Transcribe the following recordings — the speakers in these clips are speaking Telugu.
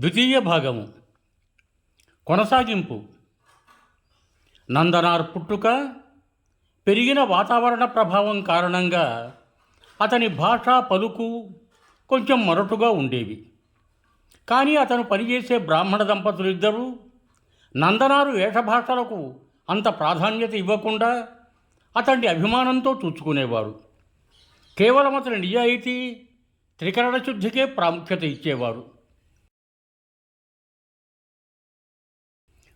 ద్వితీయ భాగము. కొనసాగింపు. నందనార్ పుట్టుక పెరిగిన వాతావరణ ప్రభావం కారణంగా అతని భాష పలుకు కొంచెం మరటుగా ఉండేవి. కానీ అతను పనిచేసే బ్రాహ్మణ దంపతులు ఇద్దరూ నందనారు వేషభాషలకు అంత ప్రాధాన్యత ఇవ్వకుండా అతడి అభిమానంతో చూచుకునేవారు. కేవలం అతని నిజాయితీ త్రికరణ శుద్ధికే ప్రాముఖ్యత ఇచ్చేవారు.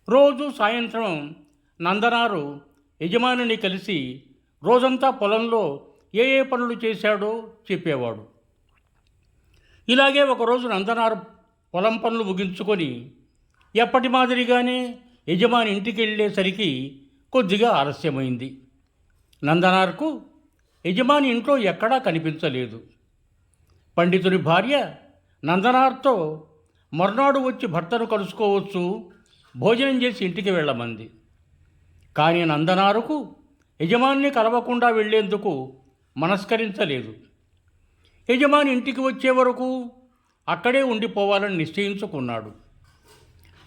రోజు సాయంత్రం నందనారు యజమానిని కలిసి రోజంతా పొలంలో ఏ ఏ పనులు చేశాడో చెప్పేవాడు. ఇలాగే ఒకరోజు నందనారు పొలం పనులు ముగించుకొని ఎప్పటి మాదిరిగానే యజమాని ఇంటికి వెళ్ళేసరికి కొద్దిగా ఆలస్యమైంది. నందనార్కు యజమాని ఇంట్లో ఎక్కడా కనిపించలేదు. పండితుని భార్య నందనార్తో మర్నాడు వచ్చి భర్తను కలుసుకోవచ్చు భోజనం చేసి ఇంటికి వెళ్ళమంది. కానీ నందనారుకు యజమాన్ని కలవకుండా వెళ్ళేందుకు మనస్కరించలేదు. యజమాని ఇంటికి వచ్చే వరకు అక్కడే ఉండిపోవాలని నిశ్చయించుకున్నాడు.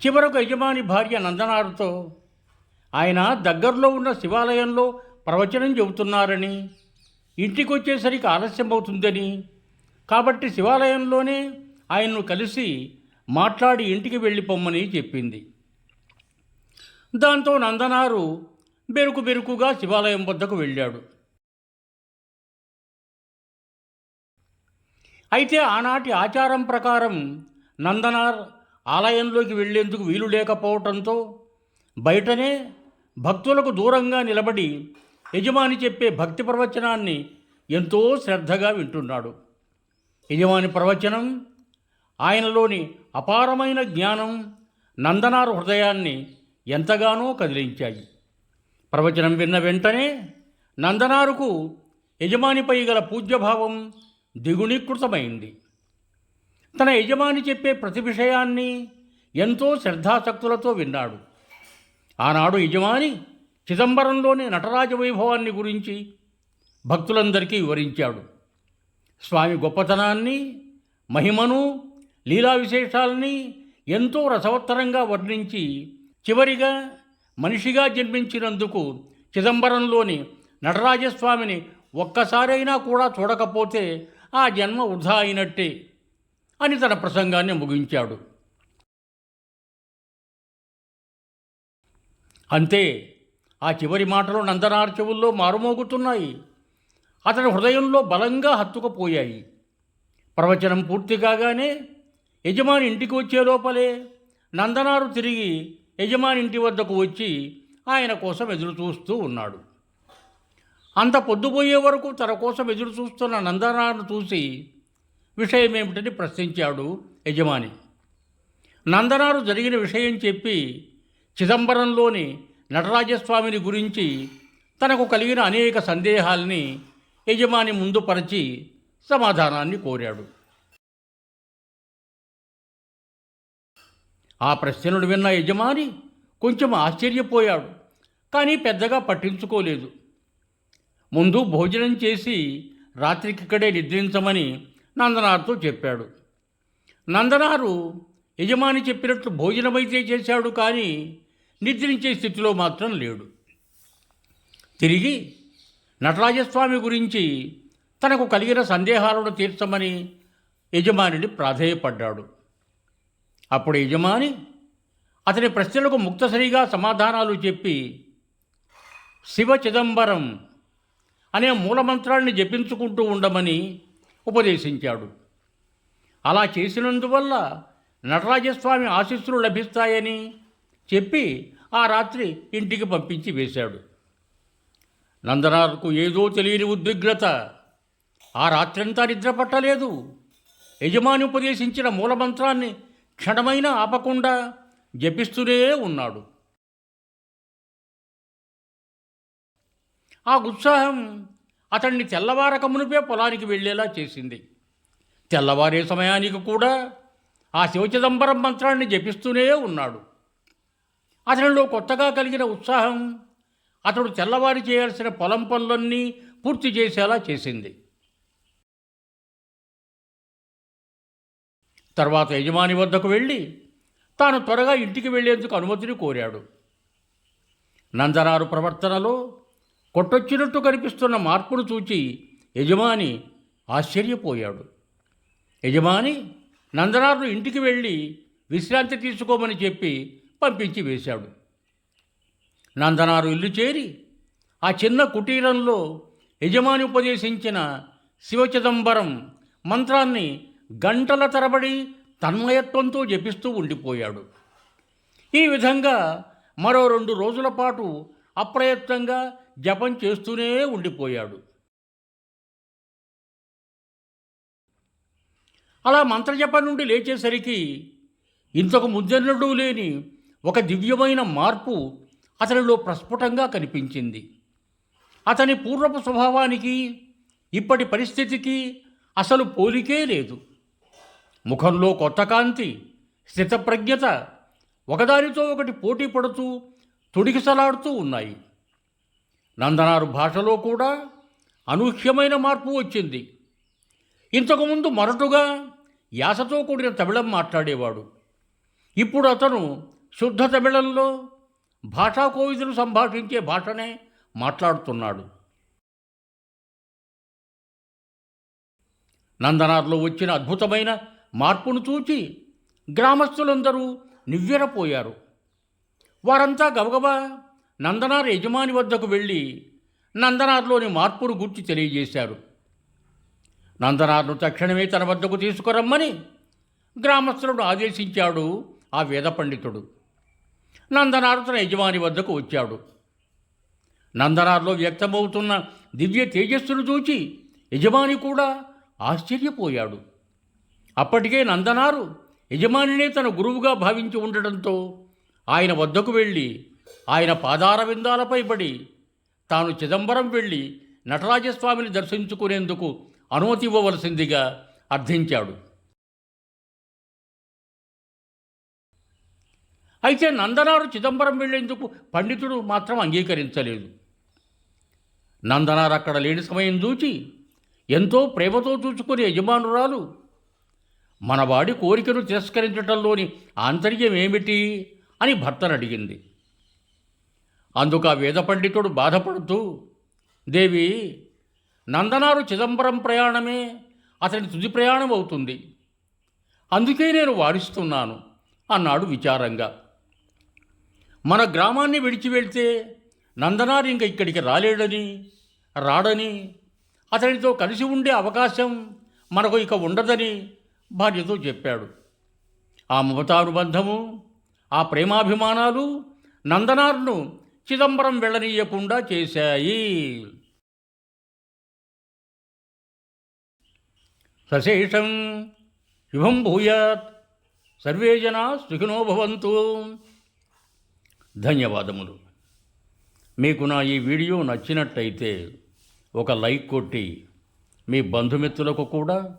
చివరకు యజమాని భార్య నందనారుతో ఆయన దగ్గరలో ఉన్న శివాలయంలో ప్రవచనం చెబుతున్నారని ఇంటికి వచ్చేసరికి ఆలస్యం అవుతుందని కాబట్టి శివాలయంలోనే ఆయన్ను కలిసి మాట్లాడి ఇంటికి వెళ్ళిపోమ్మని చెప్పింది. దాంతో నందనారు బెరుకు బెరుకుగా శివాలయం వద్దకు వెళ్ళాడు. అయితే ఆనాటి ఆచారం ప్రకారం నందనార్ ఆలయంలోకి వెళ్ళేందుకు వీలు లేకపోవటంతో బయటనే భక్తులకు దూరంగా నిలబడి యజమాని చెప్పే భక్తి ప్రవచనాన్ని ఎంతో శ్రద్ధగా వింటున్నాడు. యజమాని ప్రవచనం ఆయనలోని అపారమైన జ్ఞానం నందనార్ హృదయాన్ని ఎంతగానో కదిలించాయి. ప్రవచనం విన్న వెంటనే నందనారుకు యజమానిపై గల పూజ్యభావం దిగుణీకృతమైంది తన యజమాని చెప్పే ప్రతి విషయాన్ని ఎంతో శ్రద్ధాశక్తులతో విన్నాడు. ఆనాడు యజమాని చిదంబరంలోని నటరాజ వైభవాన్ని గురించి భక్తులందరికీ వివరించాడు. స్వామి గొప్పతనాన్ని మహిమను లీలా విశేషాలని ఎంతో రసవత్తరంగా వర్ణించి చివరిగా మనిషిగా జన్మించినందుకు చిదంబరంలోని నటరాజస్వామిని ఒక్కసారైనా కూడా చూడకపోతే ఆ జన్మ వృధా అయినట్టే అని తన ప్రసంగాన్ని ముగించాడు. అంతే ఆ చివరి మాటలు నందనార్ చెవుల్లో మారుమోగుతున్నాయి. అతని హృదయంలో బలంగా హత్తుకుపోయాయి. ప్రవచనం పూర్తి కాగానే యజమాని ఇంటికి వచ్చే లోపలే నందనారు తిరిగి యజమాని ఇంటి వద్దకు వచ్చి ఆయన కోసం ఎదురు చూస్తూ ఉన్నాడు. అంత పొద్దుపోయే వరకు తన కోసం ఎదురు చూస్తున్న నందనారును చూసి విషయం ఏమిటని ప్రశ్నించాడు యజమాని. నందనారు జరిగిన విషయం చెప్పి చిదంబరంలోని నటరాజస్వామిని గురించి తనకు కలిగిన అనేక సందేహాల్ని యజమాని ముందుపరచి సమాధానాన్ని కోరాడు. ఆ ప్రశ్నలు విన్న యజమాని కొంచెం ఆశ్చర్యపోయాడు కానీ పెద్దగా పట్టించుకోలేదు. ముందు భోజనం చేసి రాత్రికి ఇక్కడే నిద్రించమని నందనార్తో చెప్పాడు. నందనారు యజమాని చెప్పినట్లు భోజనమైతే చేశాడు కానీ నిద్రించే స్థితిలో మాత్రం లేడు. తిరిగి నటరాజస్వామి గురించి తనకు కలిగిన సందేహాలను తీర్చమని యజమానిని ప్రాధేయపడ్డాడు. అప్పుడు యజమాని అతని ప్రశ్నలకు ముక్తసరిగా సమాధానాలు చెప్పి శివ చిదంబరం అనే మూలమంత్రాన్ని జపించుకుంటూ ఉండమని ఉపదేశించాడు. అలా చేసినందువల్ల నటరాజస్వామి ఆశీస్సులు లభిస్తాయని చెప్పి ఆ రాత్రి ఇంటికి పంపించి వేశాడు. నందనార్కు ఏదో తెలియని ఉద్విగ్నత. ఆ రాత్రంతా నిద్ర పట్టలేదు. యజమాని ఉపదేశించిన మూలమంత్రాన్ని క్షణమైన ఆపకుండా జపిస్తూనే ఉన్నాడు. ఆ ఉత్సాహం అతన్ని తెల్లవారక మునిపే పొలానికి వెళ్ళేలా చేసింది. తెల్లవారే సమయానికి కూడా ఆ శివచిదంబరం మంత్రాన్ని జపిస్తూనే ఉన్నాడు. అతనిలో కొత్తగా కలిగిన ఉత్సాహం అతడు తెల్లవారి చేయాల్సిన పొలం పనులన్నీ పూర్తి చేసేలా చేసింది. తర్వాత యజమాని వద్దకు వెళ్ళి తాను త్వరగా ఇంటికి వెళ్ళేందుకు అనుమతిని కోరాడు. నందనారు ప్రవర్తనలో కొట్టొచ్చినట్టు కనిపిస్తున్న మార్పును చూచి యజమాని ఆశ్చర్యపోయాడు. యజమాని నందనారును ఇంటికి వెళ్ళి విశ్రాంతి తీసుకోమని చెప్పి పంపించి వేశాడు. నందనారు ఇల్లు చేరి ఆ చిన్న కుటీరంలో యజమాని ఉపదేశించిన శివచిదంబరం మంత్రాన్ని గంటల తరబడి తన్మయత్వంతో జపిస్తూ ఉండిపోయాడు. ఈ విధంగా మరో రెండు రోజుల పాటు అప్రయత్నంగా జపం చేస్తూనే ఉండిపోయాడు. అలా మంత్రజపం నుండి లేచేసరికి ఇంతకు ముందెన్నడూ లేని ఒక దివ్యమైన మార్పు అతనిలో ప్రస్ఫుటంగా కనిపించింది. అతని పూర్వపు స్వభావానికి ఇప్పటి పరిస్థితికి అసలు పోలికే లేదు. ముఖంలో కొత్త కాంతి స్థితప్రజ్ఞత ఒకదానితో ఒకటి పోటీ పడుతూ తుడికిసలాడుతూ ఉన్నాయి. నందనారు భాషలో కూడా అనూహ్యమైన మార్పు వచ్చింది. ఇంతకుముందు మొరటుగా యాసతో కూడిన తమిళం మాట్లాడేవాడు. ఇప్పుడు అతను శుద్ధ తమిళంలో భాషా కోవిదులు సంభాషించే భాషనే మాట్లాడుతున్నాడు. నందనార్లో వచ్చిన అద్భుతమైన మార్పును చూచి గ్రామస్తులందరూ నివ్వెరపోయారు. వారంతా గబగబా నందనార్ యజమాని వద్దకు వెళ్ళి నందనార్లోని మార్పును గుర్చి తెలియజేశారు. నందనార్ను తక్షణమే తన వద్దకు తీసుకురమ్మని గ్రామస్తులను ఆదేశించాడు ఆ వేద పండితుడు. నందనారు తన యజమాని వద్దకు వచ్చాడు. నందనార్లో వ్యక్తమవుతున్న దివ్య తేజస్సును చూచి యజమాని కూడా ఆశ్చర్యపోయాడు. అప్పటికే నందనారు యజమానినే తన గురువుగా భావించి ఉండడంతో ఆయన వద్దకు వెళ్ళి ఆయన పాదారవిందాలపై పడి తాను చిదంబరం వెళ్ళి నటరాజస్వామిని దర్శించుకునేందుకు అనుమతి ఇవ్వవలసిందిగా అర్థించాడు. అయితే నందనారు చిదంబరం వెళ్ళేందుకు పండితుడు మాత్రం అంగీకరించలేదు. నందనారు అక్కడ లేని సమయం చూచి ఎంతో ప్రేమతో చూచుకునే యజమానురాలు మనవాడి కోరికను తిరస్కరించటంలోని ఆంతర్యం ఏమిటి అని భర్తను అడిగింది అందుకు ఆ వేద పండితుడు బాధపడుతూ దేవి నందనారు చిదంబరం ప్రయాణమే అతని తుది ప్రయాణం అవుతుంది. అందుకే నేను వారిస్తున్నాను అన్నాడు విచారంగా. మన గ్రామాన్ని విడిచి వెళ్తే నందనారు ఇంక ఇక్కడికి రాలేడని రాడని అతనితో కలిసి ఉండే అవకాశం మనకు ఇక ఉండదని భార్యతో చెప్పాడు. ఆ మమతానుబంధము ఆ ప్రేమాభిమానాలు నందనార్ను చిదంబరం వెళ్ళనీయకుండా చేశాయి. సశేషం శుభం భూయాత్ సర్వే జనా సుఖినో భవంతు. ధన్యవాదములు. మీకు నా ఈ వీడియో నచ్చినట్టయితే ఒక లైక్ కొట్టి మీ బంధుమిత్రులకు కూడా